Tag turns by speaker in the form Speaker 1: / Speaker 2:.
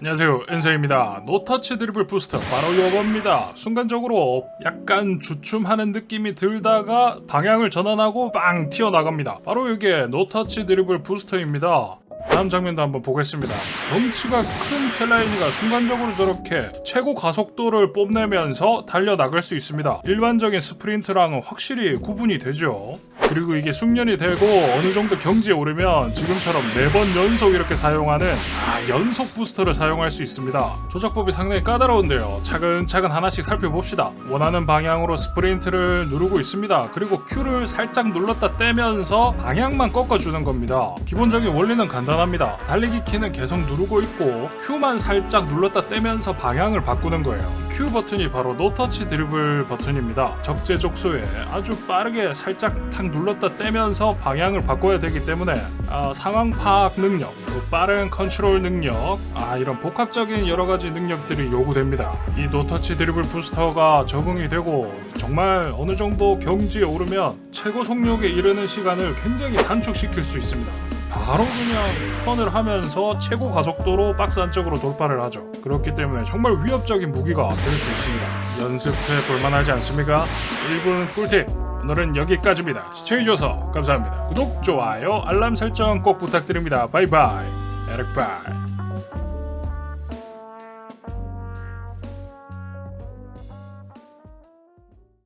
Speaker 1: 안녕하세요. 엔서입니다. 노터치 드리블 부스터 바로 요겁니다. 순간적으로 약간 주춤하는 느낌이 들다가 방향을 전환하고 빵 튀어나갑니다. 바로 이게 노터치 드리블 부스터입니다 다음 장면도 한번 보겠습니다 덩치가 큰 펠라이니가 순간적으로 저렇게 최고 가속도를 뽐내면서 달려나갈 수 있습니다 일반적인 스프린트랑은 확실히 구분이 되죠 그리고 이게 숙련이 되고 어느 정도 경지에 오르면 지금처럼 네 번 연속 이렇게 사용하는 아 연속 부스터를 사용할 수 있습니다. 조작법이 상당히 까다로운데요. 차근차근 하나씩 살펴봅시다. 원하는 방향으로 스프린트를 누르고 있습니다. 그리고 Q를 살짝 눌렀다 떼면서 방향만 꺾어주는 겁니다. 기본적인 원리는 간단합니다. 달리기 키는 계속 누르고 있고 Q만 살짝 눌렀다 떼면서 방향을 바꾸는 거예요. Q 버튼이 바로 노터치 드리블 버튼입니다. 적재적소에 아주 빠르게 살짝 탁 눌렀다 떼면서 방향을 바꿔야 되기 때문에 아, 상황 파악 능력, 또 빠른 컨트롤 능력, 아, 이런 복합적인 여러 가지 능력들이 요구됩니다. 이 노터치 드리블 부스터가 적응이 되고 정말 어느 정도 경지에 오르면 최고 속력에 이르는 시간을 굉장히 단축시킬 수 있습니다. 바로 그냥 턴을 하면서 최고 가속도로 박스 안쪽으로 돌파를 하죠. 그렇기 때문에 정말 위협적인 무기가 될 수 있습니다. 연습해 볼만하지 않습니까? 1분 꿀팁. 오늘은 여기까지입니다. 시청해주셔서 감사합니다. 구독, 좋아요, 알람 설정 꼭 부탁드립니다. 바이바이. 에릭바이.